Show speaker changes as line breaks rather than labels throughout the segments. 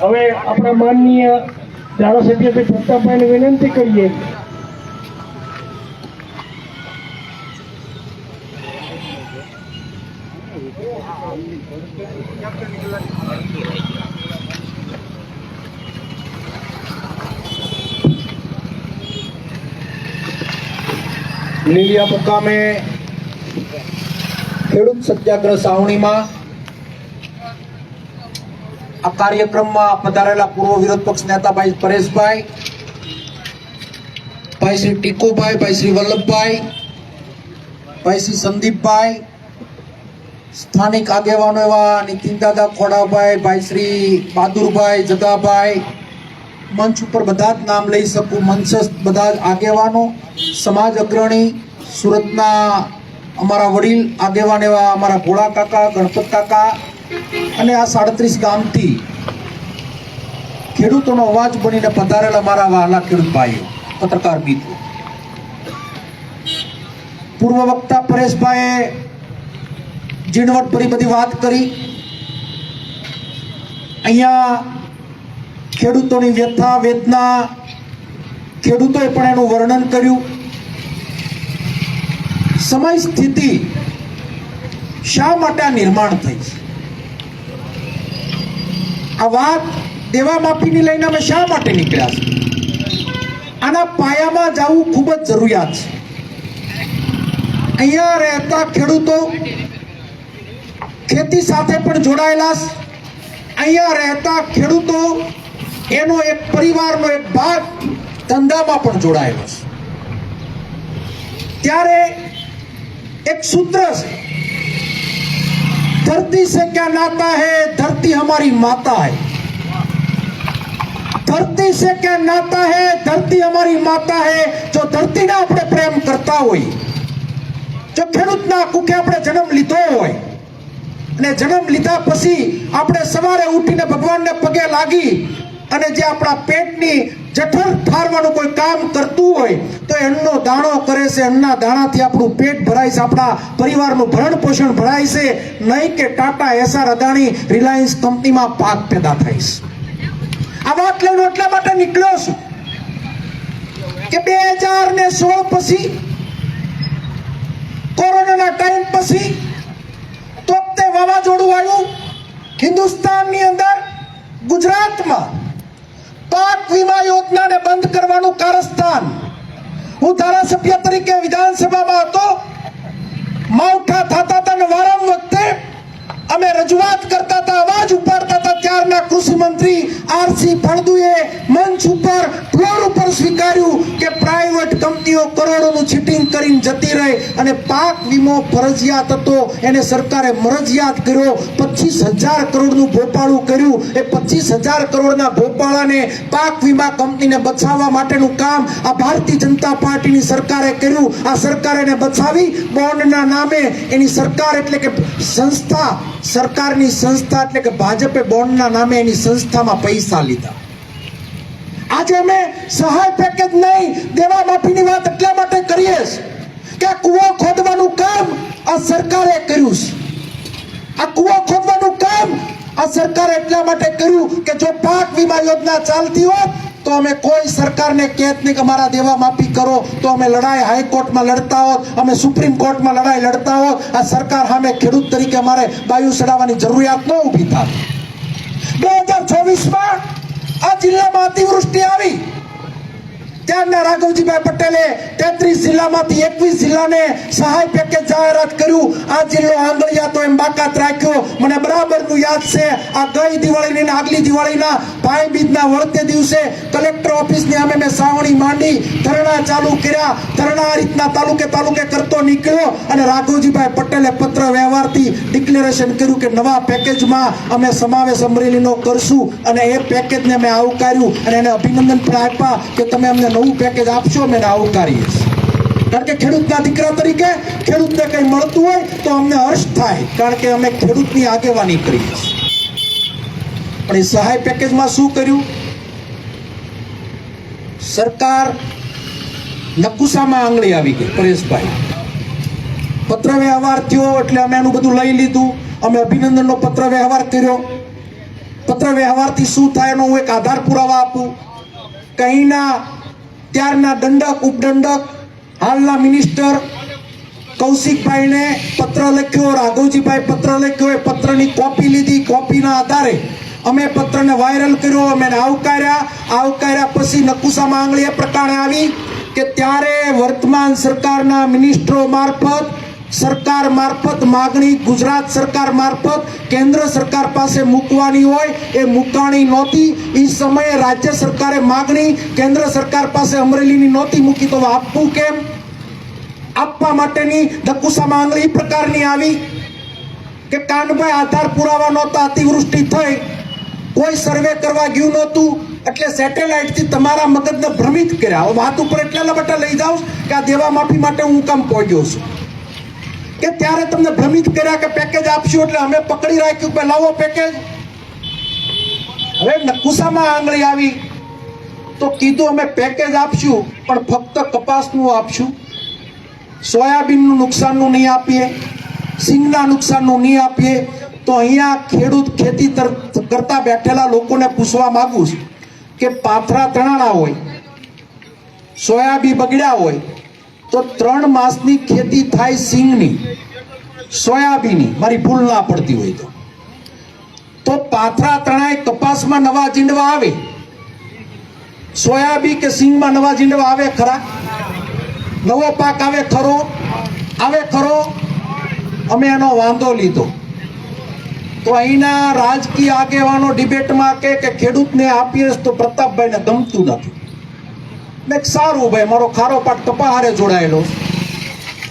હવે આપણા માનનીય ધારાસભ્ય શ્રી પ્રતાપભાઈને વિનંતી કરીએ.
લીલિયા મુકામે ખેડૂત સત્યાગ્રહ સાવણીમાં આ કાર્યક્રમમાં પધારેલા પૂર્વ વિરોધ પક્ષ નેતાભાઈ પરેશભાઈ, ભાઈ શ્રી ટીકુભાઈ, ભાઈ શ્રી વલ્લભભાઈ, ભાઈ શ્રી સંદીપભાઈ, સ્થાનિક આગેવાનો એવા નીતિનદાદા ખોડાભાઈ, ભાઈ શ્રી બહાદુરભાઈ જગાભાઈ, મંચ ઉપર બધા જ નામ લઈ શકું, મંચસ્થ બધા આગેવાનો, સમાજ અગ્રણી, સુરતના અમારા વડીલ, આગેવાન એવા અમારા ભોળા કાકા, ગણપત કાકા અને આ સાડત્રીસ ગામથી ખેડૂતોનો અવાજ બનીને પધારેલા મારા વહાલા ખેડૂત ભાઈઓ પત્રકાર મિત્રો. પૂર્વ વક્તા પરેશભાઈએ ઝીણવટભરી બધી વાત કરી. અહીંયા ખેડૂતોની વ્યથા, વેદના ખેડૂતોએ પણ એનું વર્ણન કર્યું. સમય સ્થિતિ શા માટે આ નિર્માણ થઈ છે? આ વાત દેવા માફીની લઈને અમે શા માટે નીકળ્યા છે આના પાયામાં જવું ખૂબ જ જરૂરિયાત છે. અહીંયા રહેતા ખેડૂતો ખેતી સાથે પણ જોડાયેલા અહીંયા રહેતા ખેડૂતો એનો એક પરિવારનો એક ભાગ ધંધામાં પણ જોડાયેલો છે. ત્યારે એક સૂત્ર છે ધરતી સે ક્યા નાતા હે ધરતી હમારી માતા હે ધરતી સે ક્યા નાતા હે ધરતી અમારી માતા હૈ જો ધરતીને આપણે પ્રેમ કરતા હોય જો ખેડૂતના કુખે આપણે જન્મ લીધો હોય અને જન્મ લીધા પછી આપણે સવારે ઉઠીને ભગવાનને પગે લાગી અને જે આપણા પેટની જઠર ઠારવાનું કોઈ કામ કરતું હોય, તો એમનો દાણો કરે છે, એમના દાણાથી આપણું પેટ ભરાય છે, આપણા પરિવારનું ભરણ પોષણ ભરાય છે, નહીં કે ટાટા એસઆર અદાણી, રિલાયન્સ કંપનીમાં પાક પેદા થાય છે. આ વાત લઈને એટલા માટે નીકળ્યો છું કે બે હજાર ને સોળ પછી, કોરોનાના ટાઈમ પછી, તો તે વાવાઝોડું આવ્યું. હિન્દુસ્તાનની અંદર ગુજરાતમાં પાક વીમા યોજનાને બંધ કરવાનું કારસ્થાન. હું ધારાસભ્ય તરીકે વિધાનસભામાં હતો. માવઠા થતા હતા વારમ વખતે અમે રજૂઆત કરતા હતા, અવાજ ઉપાડતા હતા ત્યારના કૃષિ મંત્રી આરસી ફળદુએ મંચ ઉપર કંપનીઓ કરોડોનું ચીટિંગ કરીને જતી રહી અને પાક વીમો ફરજિયાત હતો. એને સરકારે મરજિયાત કર્યો. પચીસ હજાર કરોડનું ભોપાળું કર્યું. એ પચીસ હજાર કરોડના ભોપાળાને પાક વીમા કંપનીને બચાવવા માટેનું કામ આ ભારતીય જનતા પાર્ટીની સરકારે કર્યું. આ સરકારે એને બચાવી બોન્ડના નામે એની સરકાર એટલે કે સંસ્થા, સરકારની સંસ્થા એટલે કે ભાજપે બોન્ડના નામે એની સંસ્થામાં પૈસા લીધા. આજે અમે સહાય પેકેજ નહીં દેવા માફીની વાત એટલા માટે કરીએ કે કૂવો ખોદવાનું કામ આ સરકારે કર્યું છે. આ કૂવો ખોદવાનું કામ આ સરકારે એટલા માટે કર્યું કે જો પાક વીમા યોજના ચાલતી હોત તો અમે કોઈ સરકારને કહેત નહીં કે અમારા દેવા માફી કરો, તો અમે લડાઈ હાઈકોર્ટમાં લડતા હોત, અમે સુપ્રીમ કોર્ટમાં લડાઈ લડતા હોત, આ સરકાર સામે ખેડૂત તરીકે અમારે બાયુ ચડાવવાની જરૂરિયાત ન ઊભી થાય. બે હજાર ચોવીસમાં આ જિલ્લામાં અતિવૃષ્ટિ આવી. ત્યારના રાઘવજીભાઈ પટેલે તેત્રીસ જિલ્લામાંથી એકવીસ જિલ્લાને સહાય પેકેજ જાહેરાત કર્યું. આ જિલ્લો આંગળિયા તો એમ બાકાત રાખ્યો. મને બરાબરનું યાદ છે, આ ગઈ દિવાળીની આગલી દિવાળીના ભાઈ બીજના વળતે દિવસે કલેક્ટર ઓફિસની અમે મેં સાવણી માંડી, ધરણા ચાલુ કર્યા. ધરણા આ રીતના તાલુકે તાલુકે કરતો નીકળ્યો અને રાઘવજીભાઈ પટેલે પત્ર વ્યવહારથી ડિક્લેરેશન કર્યું કે નવા પેકેજમાં અમે સમાવેશ અમરેલીનો કરશું અને એ પેકેજને મેં આવકાર્યું અને એને અભિનંદન પણ આપ્યા કે તમે અમને નવું પેકેજ આપશો અમે આવકારીએ કારણ કે ખેડૂતના દીકરા તરીકે ખેડૂતને કંઈ મળતું હોય તો અમને હર્ષ થાય, કારણ કે અમે ખેડૂતની આગેવાની કરીએ પણ એ સહાય પેકેજમાં શું કર્યું? સરકાર નકુસામાં આંગળી આવી ગઈ, પરેશભાઈ. પત્ર વ્યવહાર થયો એટલે અમે એનું બધું લઈ લીધું. અમે અભિનંદનનો પત્ર વ્યવહાર કર્યો. પત્ર વ્યવહારથી શું થાય એનો હું એક આધાર પુરાવા આપું. કંઈના ત્યારના દંડક, ઉપદંડક, હાલના મિનિસ્ટર કૌશિકભાઈને પત્ર લખ્યો, રાઘવજીભાઈ પત્ર લખ્યો, એ પત્રની કોપી લીધી, કોપીના આધારે અમે પત્રને વાયરલ કર્યો, અમે આવકાર્યા. આવકાર્યા પછી નકુસામાં આંગળી એ પ્રકારે આવી કે ત્યારે વર્તમાન સરકારના મિનિસ્ટરો મારફત સરકાર મારફત માગણી, ગુજરાત સરકાર મારફત કેન્દ્ર સરકાર પાસે મૂકવાની હોય એ મૂકાણી નહોતી. એ સમયે રાજ્ય સરકારે માગણી, કેન્દ્ર સરકાર પાસે અમરેલીની નહોતી મૂકી, તો આપવું કેમ? આપવા માટેની નકુસામાં આંગળી પ્રકારની આવી કે કાનભાઈ આધાર પુરાવા નહોતા, અતિવૃષ્ટિ થઈ. કોઈ સર્વે કરવા ગયું નહોતું. એટલે સેટેલાઇટથી તમારા મગજને ભ્રમિત કર્યા. વાત ઉપર એટલા માટે લઈ જાઉં કે આ દેવા માફી માટે હું કામ પહોંચ્યો છું. કે ત્યારે તમને ભ્રમિત કર્યા કે પેકેજ આપશું એટલે અમે પકડી રાખ્યું કે લાવો પેકેજ હવે નકુસામાં આંગળી આવી. તો કીધું અમે પેકેજ આપશું, પણ ફક્ત કપાસનું આપશું. સોયાબીનનું નુકસાનનું નહીં આપીએ. સિંગના નુકસાનનું નહીં આપીએ. તો અહીંયા ખેડૂત ખેતી કરતા બેઠેલા લોકોને પૂછવા માગું છું કે પાથરા તણાણા હોય, સોયાબી બગડ્યા હોય, તો ત્રણ માસની ખેતી થાય સિંગની. સોયાબીની મારી ભૂલ ના પડતી હોય તો. તો પાથરા તણાય કપાસમાં નવા જીંડવા આવે. સોયાબી કે સિંગમાં નવા જીંડવા આવે ખરા? નવો પાક આવે ખરો? આવે ખરો? અમે એનો વાંધો લીધો. તો અહીંના રાજકીય આગેવાનો ડિબેટમાં કહે કે ખેડૂતને આપીએ તો પ્રતાપભાઈને ગમતું નથી. મેં સારું ભાઈ, મારો ખારો પાક કપાહારે જોડાયેલો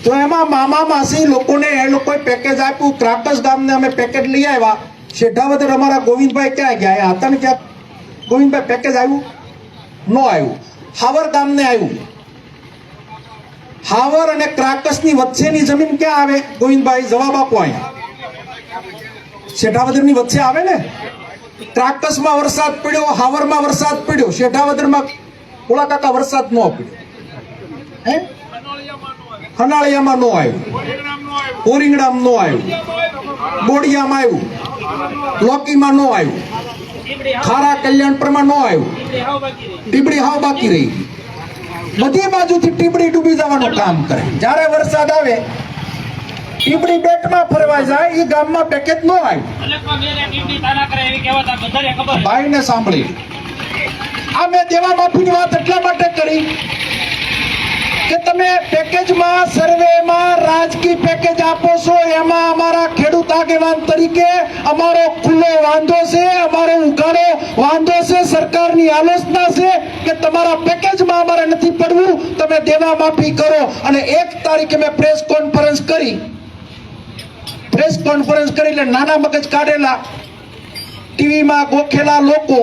તો એમાં મામા માસી લોકોને, એ લોકોએ પેકેજ આપ્યું. ક્રાકસ ગામને અમે પેકેજ લઈ આવ્યા. શેઢાવદર અમારા ગોવિંદભાઈ ક્યાં ગયા? હતા ને ક્યાં? ગોવિંદભાઈ પેકેજ આવ્યું? ન આવ્યું. હાવર ગામને આવ્યું. હાવર અને ક્રાકસની વચ્ચેની જમીન ક્યાં આવે? ગોવિંદભાઈ, જવાબ આપો અહીંયા. શેઠાવદરની વચ્ચે આવે ને? ક્રાકસમાં વરસાદ પડ્યો, હાવરમાં વરસાદ પડ્યો. શેઠાવદરમાં કોળા કાકા વરસાદ ન પડ્યો. હે? હનાળિયામાં નો આવ્યું. ઓરિંગડામાં નો આવ્યું. બોડિયામાં આવ્યું. લોકીમાં નો આવ્યું. ખારા કલ્યાણપુરમાં નો આવ્યું. ટીબડી હાવ બાકી રહી. બધી બાજુથી ટીબડી ડૂબી જવાનું કામ કરે. જ્યારે વરસાદ આવે, ટીબડી બેટમાં ફરવા જાય એ ગામમાં પેકેજ નો આવ્યું ભાઈને સાંભળી. આ મેં દેવા માફીની વાત એટલા માટે કરી કે તમે પેકેજમાં, સર્વેમાં રાજકીય પેકેજ આપો છો, એમાં અમારા ખેડૂત આગેવાન તરીકે અમારો ખુલ્લો વાંધો છે, અમારો ઉઘાડો વાંધો છે, સરકારની આલોચના છે કે તમારા પેકેજમાં અમારે નથી પડવું, તમે દેવા માફી કરો. અને એક તારીખે મેં પ્રેસ કોન્ફરન્સ કરી. પ્રેસ કોન્ફરન્સ કરી એટલે નાના મગજ કાઢેલા ટીવીમાં ગોખેલા લોકો,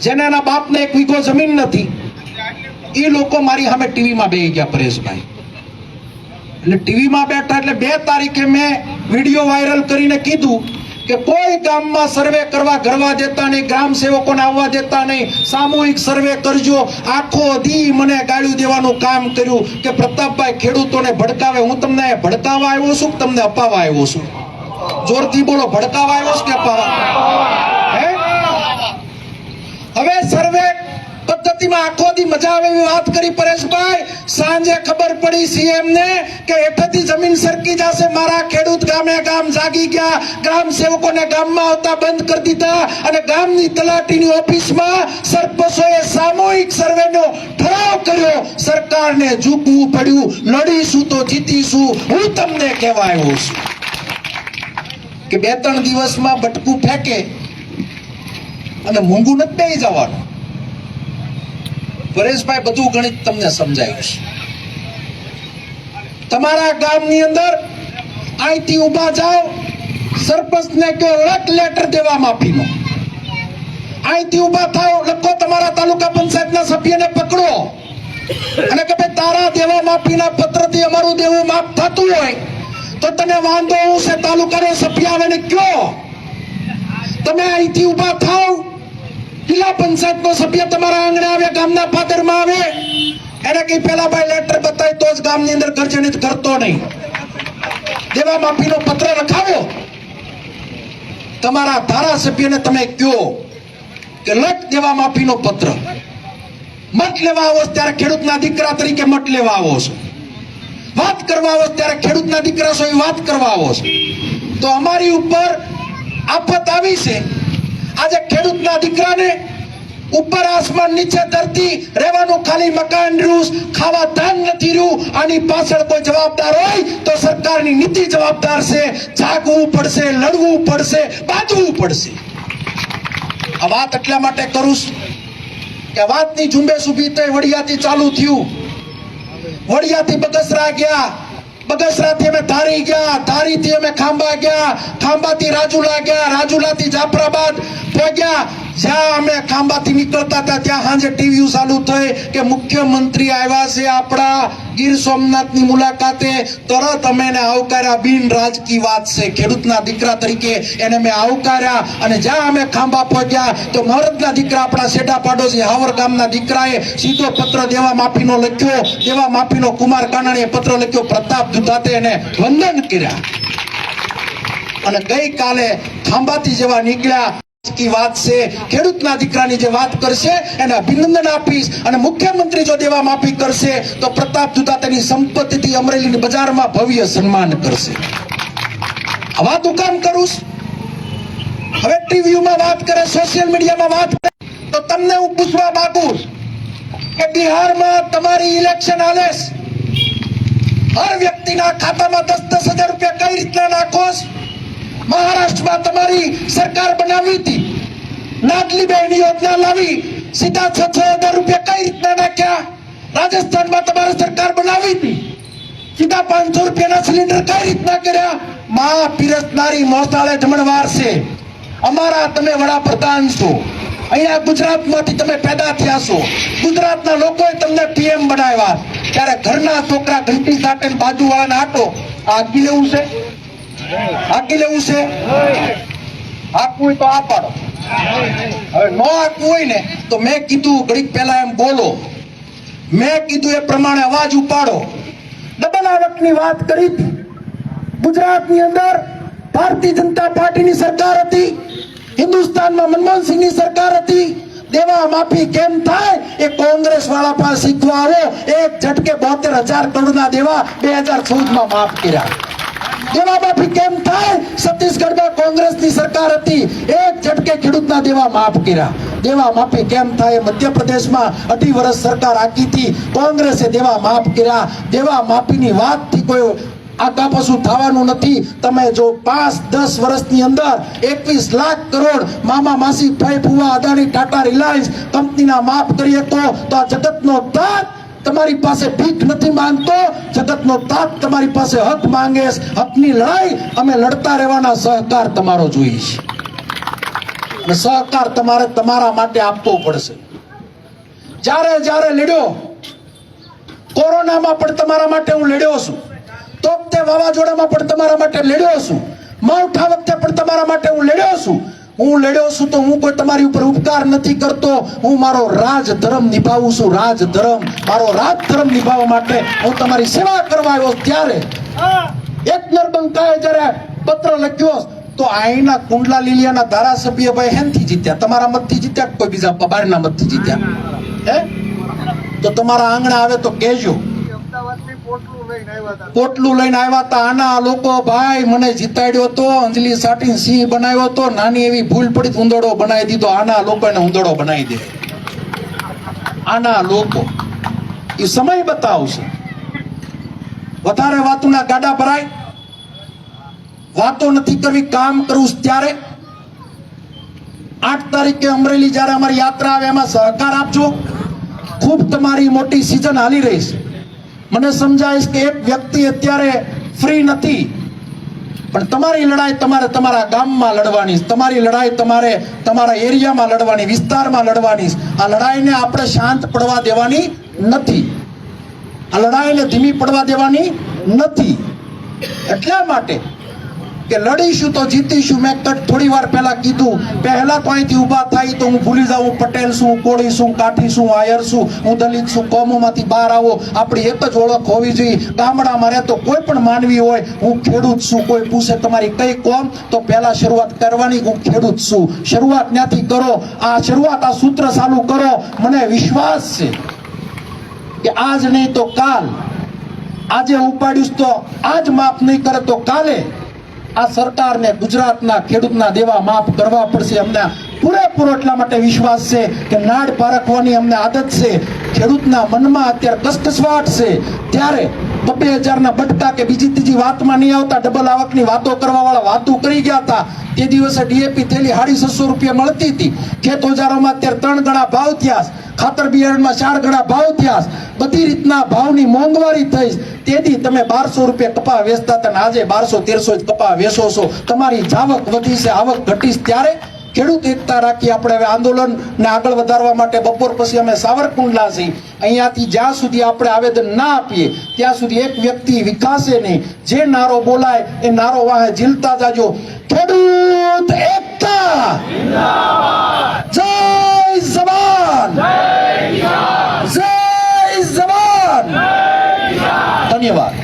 જેના બાપને એક વીઘો જમીન નથી. એ લોકો મારી સામે ટીવીમાં બેસી ગયા, પરેશભાઈ. એટલે ટીવીમાં બેઠા એટલે બે તારીખે મેં વીડિયો વાયરલ કરીને કીધું કે કોઈ ગામમાં સર્વે કરવા કરવા દેતા નહીં, ગ્રામ સેવકોને આવવા દેતા નહીં, સામૂહિક સર્વે કરજો. આખો દી મને ગાળ્યું દેવાનું કામ કર્યું કે પ્રતાપભાઈ ખેડૂતોને ભડકાવે. હું તમને ભડકાવા આવ્યો છું તમને અપાવવા આવ્યો છું? જોરથી બોલો ભડકાવા આવ્યો છું કે અપાવવા? હે? હવે સર્વે પદ્ધતિમાં આખો દી મજા આવે એવી વાત કરી પરેશભાઈ. સાંજે ખબર પડી સીએમ ને કે હેઠળથી જમીન સરકી જશે. મારા ખેડૂત ગામે ગામ જાગી ગયા. ગ્રામ સેવકોને ગામમાં આવતા બંધ કરી દીધા અને ગામની તલાટીની ઓફિસમાં સરપંચોએ સામૂહિક સર્વેનો ઠરાવ કર્યો. સરકારને ઝૂકવું પડ્યું. લડીશું તો જીતીશું. હું તમને કહેવા છું કે બે ત્રણ દિવસમાં બટકું ફેંકે અને મૂંગું નથી બે જવાનું. પરેશભાઈ, બધું ગણિત તમને સમજાયું છે તમારા ગામની અંદર આઈથી ઊભા જાઓ, સરપંચને કહો લખ લેટર દેવા માફીનો અહીંથી ઊભા થાઓ, લખો, તમારા તાલુકા પંચાયતના સભ્યને પકડો. અને કે ભાઈ, તારા દેવા માફીના પત્રથી અમારું દેવું માફ થતું હોય, તો તને વાંધો હું છે તાલુકાનો સભ્ય આવે ને કયો તમે અહીંથી ઊભા થાવ જિલ્લા પંચાયતનો સભ્ય તમારા આંગણે આવે, ગામના પાદરમાં આવે. એને કઈ પેલા ભાઈ લેટર બતાવી તો જ ગામની અંદર ગર્જનિત કરતો નહીં. દેવા માફીનો પત્ર લખાવ્યો તમારા ધારાસભ્યને તમે કહો કે લટ દેવા માફીનો પત્ર. મત લેવા આવો ત્યારે ખેડૂતના દીકરા તરીકે મત લેવા આવો છો. વાત કરવા આવો ત્યારે ખેડૂતના દીકરા છો એ વાત કરવા આવો છો. તો અમારી ઉપર આફત આવી છે. આજે ખેડૂતના દીકરાને ઉપર આસમાન નીચે ધરતી રહેવાનું ખાલી મકાન રૂસ, ખાવા ધાન નથી રહ્યું આની પાછળ કોઈ જવાબદાર હોય તો સરકારની નીતિ જવાબદાર છે. જાગવું પડશે, લડવું પડશે બાંધવું પડશે. આ વાત એટલા માટે કરું કે વાતની ઝુંબેશ ઊભી થઈ વડિયાથી ચાલુ થયું. વડિયાથી બગસરા ગયા. બગસરાથી અમે ધારી ગયા, ધારીથી અમે ખાંભા ગયા, ખાંભાથી રાજુલા ગયા, રાજુલાથી જાફરાબાદ પહોંચ્યા. જ્યાં અમે ખાંભાથી નીકળતા હતા, ત્યાં સાંજે ટીવી ચાલુ થઈ કે મુખ્યમંત્રી આવ્યા છે આપણા. ગીર સોમનાથની મુલાકાતે તરત અમે એને આવકાર્યા બિન રાજકી વાત છે. ખેડૂતના દીકરા તરીકે એને મેં આવકાર્યા અને જ્યાં અમે ખાંભા પહોંચ્યા તો મરદના દીકરા આપણા શેડા પાડોશી હાવર ગામના દીકરાએ સીધો પત્ર દેવા માફીનો લખ્યો. દેવા માફીનો કુમાર કાનાણીએ પત્ર લખ્યો. પ્રતાપ દુધાતે એને વંદન કર્યા. અને ગઈકાલે ખાંભાથી જેવા નીકળ્યા. કી વાત છે, ખેડૂતના દીકરાની જે વાત કરશે, એને અભિનંદન આપીશ અને મુખ્યમંત્રી જો દેવા માફી કરશે, તો પ્રતાપ જુદા તેની સંપત્તિથી અમરેલીની બજારમાં ભવ્ય સન્માન કરશે આ વાત કામ કરું હવે ટીવીમાં વાત કરે, સોશિયલ મીડિયામાં વાત કરે, તો તમને હું પૂછવા માંગુ કે બિહારમાં તમારી ઇલેક્શન આલેશ. હર વ્યક્તિના ખાતામાં દસ દસ હજાર રૂપિયા કઈ રીતના નાખો છો? મહારાષ્ટ્રમાં તમારી સરકાર બનાવી હતી. નાટલી બહેન યોજના લાવી સીધા છ છ હજાર રૂપિયા કઈ રીતના નાખ્યા? રાજસ્થાનમાં તમારી સરકાર બનાવી હતી. સીધા પાંચસો રૂપિયાના સિલિન્ડર કઈ રીતના કર્યા? મા પીરસનારી મોસાળે જમણવાર છે અમારા તમે વડાપ્રધાન છો. અહીંયા ગુજરાતમાંથી તમે પેદા થયા છો. ગુજરાતના લોકોએ તમને પીએમ બનાવ્યા. ત્યારે ઘરના છોકરા ઘંટી સાથે બાજુવાળાને આટો આગી લેવું છે. હાકી લેવું છે? હાકવું તો આ પાડો હવે ન હાકવું હોય ને, તો મેં કીધું, ઘડીક પહેલા એમ બોલો. મેં કીધું એ પ્રમાણે અવાજ ઉપાડો. ડબલ આવકની વાત કરી. ગુજરાતની અંદર ભારતીય જનતા પાર્ટીની સરકાર હતી. હિન્દુસ્તાનમાં મનમોહનસિંહની સરકાર હતી. દેવા માફી કેમ થાય? એ કોંગ્રેસ વાળા પાસે શીખવા આવ્યો. એક ઝટકે બોતેર હજાર કરોડના દેવા બે હજાર ચૌદમાં માફ કર્યા. દેવા માફી કેમ થાય? છત્તીસગઢમાં કોંગ્રેસની સરકાર હતી. એક ઝટકે ખેડૂતના દેવા માફ કર્યા. દેવા માફી કેમ થાય? મધ્યપ્રદેશમાં અઢી વર્ષ સરકાર આખી હતી. કોંગ્રેસે દેવા માફ કર્યા. દેવા માફીની વાતથી કોઈ આગા પાછું થવાનું નથી. તમે જો પાંચ, દસ વર્ષની અંદર એકવીસ લાખ કરોડ મામા માસી ભાઈ ફુવા અદાણી ટાટા રિલાયન્સ કંપનીના માફ કરીએ તો આ જગતનો તાત તમારી પાસે ભીખ નથી માંગતો, જગતનો તાત તમારી પાસે હક માંગે હકની લડાઈ અમે લડતા રહેવાના, સહકાર તમારો જોઈએ છે. સહકાર તમારે તમારા માટે આપવો પડશે. જ્યારે જ્યારે લડ્યો, કોરોનામાં પણ તમારા માટે હું લડ્યો છું. તોકતે વાવાઝોડામાં પણ તમારા માટે લડ્યો છું. માવઠા વખતે પણ તમારા માટે હું લડ્યો છું. હું લડ્યો છું તો હું કોઈ તમારી ઉપર ઉપકાર નથી કરતો. હું મારો રાજ ધર્મ નિભાવું છું રાજ ધર્મ. મારો રાજ ધર્મ નિભાવવા માટે હું તમારી સેવા કરવા આવ્યો ત્યારે એક નરબંકાએ જ્યારે પત્ર લખ્યો તો આઈના કુંડલા લીલિયાના ધારાસભ્ય ભાઈ હેનથી જીત્યા. તમારા મતથી જીત્યા કોઈ બીજા બહારના મતથી જીત્યા? હે? તો તમારા આંગણા આવે તો કહેજો. પોટલું લઈને આવ્યા હતા. આના લોકો, ભાઈ, મને જીતાડ્યો તો, અંજલિ સાટીને સિંહ બનાવ્યો તો, નાની એવી ભૂલ પડી ઉંદડો બનાવી દીધો. આના લોકોને ઉંદડો બનાવી દે. આના લોકો. એ સમય બતાવશે. વધારે વાતોના ગાડા ભરાય. વાતો નથી કરવી, કામ કરવું ત્યારે. આઠ તારીખે અમરેલી જ્યારે અમારી યાત્રા આવે, એમાં સહકાર આપજો. ખૂબ તમારી મોટી સિઝન હાલી રહી છે. મને સમજાય કે એક વ્યક્તિ અત્યારે ફ્રી નથી. પણ તમારી લડાઈ તમારે તમારા ગામમાં લડવાની તમારી લડાઈ તમારે તમારા એરિયામાં લડવાની, વિસ્તારમાં લડવાની આ લડાઈને આપણે શાંત પડવા દેવાની નથી. આ લડાઈને ધીમી પડવા દેવાની નથી. એટલા માટે કે લડીશું તો જીતીશું. મેં થોડી વાર પહેલા કીધું. પહેલા અહીંથી ઊભા થાય તો હું ભૂલી જાઉં. પટેલ છું કોળી છું કાઠી છું આયર છું હું દલિત છું કોમોમાંથી બહાર આવો. આપણી એક જ ઓળખ હોવી જોઈએ. ગામડામાં રહેતો કોઈ પણ માનવી હોય, હું ખેડૂત છું. કોઈ પૂછે તમારી કઈ કોમ? તો પહેલા શરૂઆત કરવાની, હું ખેડૂત છું. શરૂઆત ત્યાંથી કરો? આ શરૂઆત, આ સૂત્ર ચાલુ કરો. મને વિશ્વાસ છે કે આજ નહીં તો કાલ. આજે ઉપાડ્યું તો આજ માફ નહીં કરે તો કાલે. આ સરકારને ગુજરાતના ખેડૂતના દેવા માફ કરવા પડશે. અમને પૂરેપૂરો એટલા માટે વિશ્વાસ છે કે નાડ પારખવાની અમને આદત છે. ખેડૂતના મનમાં અત્યારે કસકસવાટ છે. ત્યારે બબે હજારના બટકા કે બીજી ત્રીજી વાતમાં નહીં આવતા, ડબલ આવકની વાતો કરવા વાળા વાતો કરી ગયા હતા. તે દિવસે ડીએપી થેલી સાડી છસો રૂપિયા મળતી હતી. ખેત ઓજારોમાં અત્યારે ત્રણ ગણા ભાવ થયા. ખાતર બિયારણમાં ચાર ગણા ભાવ થયા. બધી રીતના ભાવની મોંઘવારી થઈ. તેથી તમે બારસો રૂપિયા કપા વેચતા હતા આજે બારસો તેરસો કપા વેચો છો. તમારી જાવક વધી છે, આવક ઘટી ત્યારે ખેડૂત એકતા રાખી આપણે હવે આંદોલનને આગળ વધારવા માટે બપોર પછી અમે સાવરકુંડલા છીએ અહીંયાથી જ્યાં સુધી આપણે આવેદન ના આપીએ, ત્યાં સુધી એક વ્યક્તિ વિકાસે નહીં. જે નારો બોલાય, એ નારો વાહે ઝીલતા જાજો. ખેડૂત એકતા! જય જવાન! જય જવાન! ધન્યવાદ.